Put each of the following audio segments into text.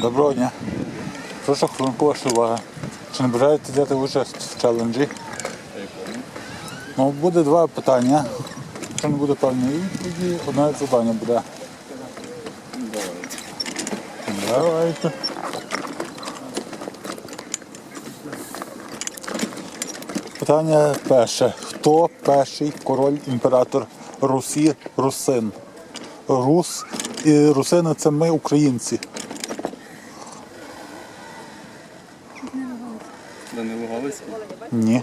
Доброго дня. Прошу хвилинку вашої уваги. Чи не бажаєте взяти участь в челенджі? Ну, буде два питання. Якщо не буде певної відповіді, одне завдання буде. Давайте. Питання перше. Хто перший король імператор Русі Русин? Рус і русини це ми українці. Данило Галицький. Ні.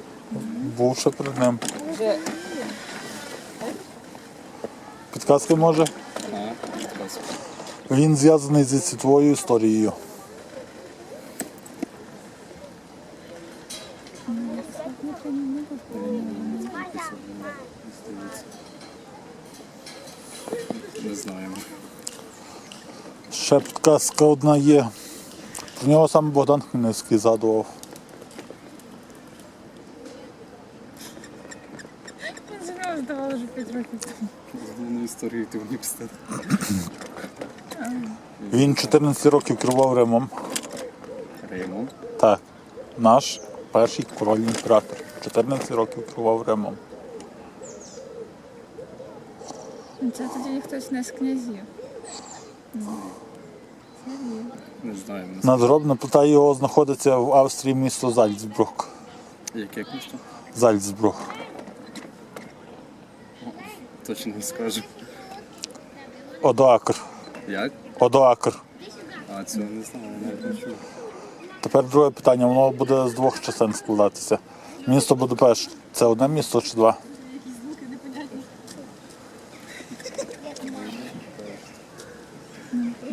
Був ще перед ним. Підказки може? Він зв'язаний зі світовою історією. Не знаю. Ще підказка одна є. Про нього саме Богдан Хмельницький згадував. Знову здавала вже 5 років. З головної історії ти університет. Він 14 років керував Римом. Римом. Так. Наш перший король імператор. 14 років керував Римом. Це тоді хтось не з князів. Не знаю. Надгробна плита його знаходиться в Австрії місто Зальцбрук. Яке місто? Зальцбрук. Точно не скажу. Одоакр. Як? Одоакр. А, цього не знаю, навіть не чув. Тепер друге питання. Воно буде з двох частин складатися. Місто Будапешт. Це одне місто чи два?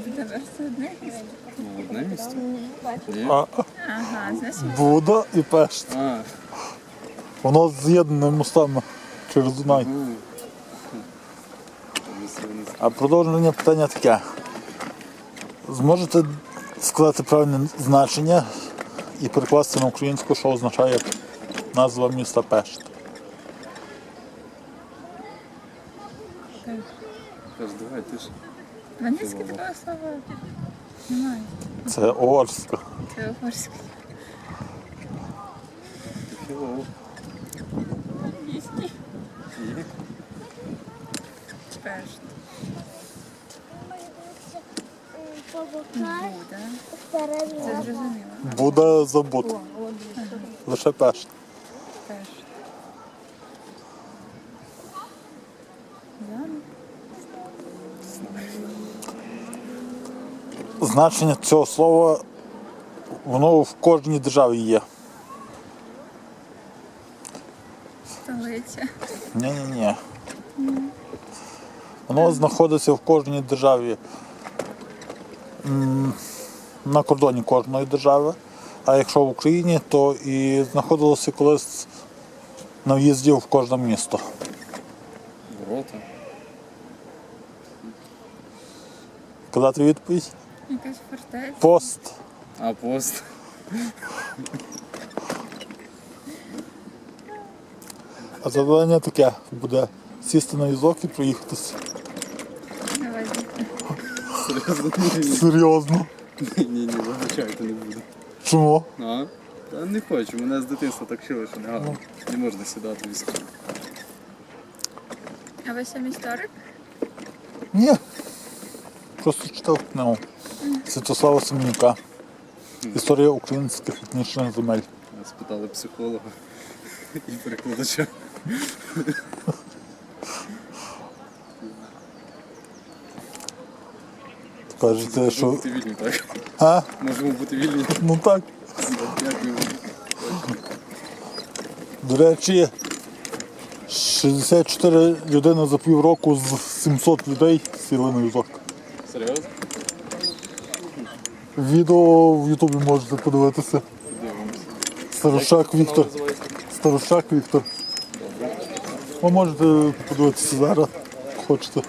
Будапешт це одне місто. Ну, одне? Ні? А, Ага, значить, Буда і Пешт. А, Воно з'єднане мостами через Дунай. ну. А продовження питання таке. Зможете сказати правильне значення і перекласти на українську, що означає назва міста Пешт? Тож давай, ти ж. Англійській такого слова немає. Це Орська. Це. Є? Пешт. Побукай Буда. Це зрозуміло. Буде забут. Лише Пешт. Пешт. Ладно. Значення цього слова воно в кожній державі є. Столиця. Ні-ні-ні. Воно знаходиться в кожній державі. На кордоні кожної держави. А якщо в Україні, то і знаходилося колись на в'їзді в кожне місто. Ворота. Казати відповідь? Якась фортеця. Пост. А, пост. А завдання таке буде сісти на візок і проїхатися. Давай. Серйозно? Ні, Серйозно. ні, ні, вибачайте, не буду. Чому? А? Та не хочу, мене з дитинства так вчили, що не гарно. Не можна сідати в візки. А ви сам історик? Ні. Просто читав книгу Святослава Семенюка. Історія українських етнічних земель. Спитали психолога і перекладача. Кажете, Можемо що. бути вільні, так? А? Можемо бути вільні. Ну так. Дякую. До речі, 64 людини за півроку з 700 людей сіли на візок. Серйозно? Відео в Ютубі можете подивитися. Старошак Віктор. Старошак Віктор. Ви можете подивитися зараз, хочете.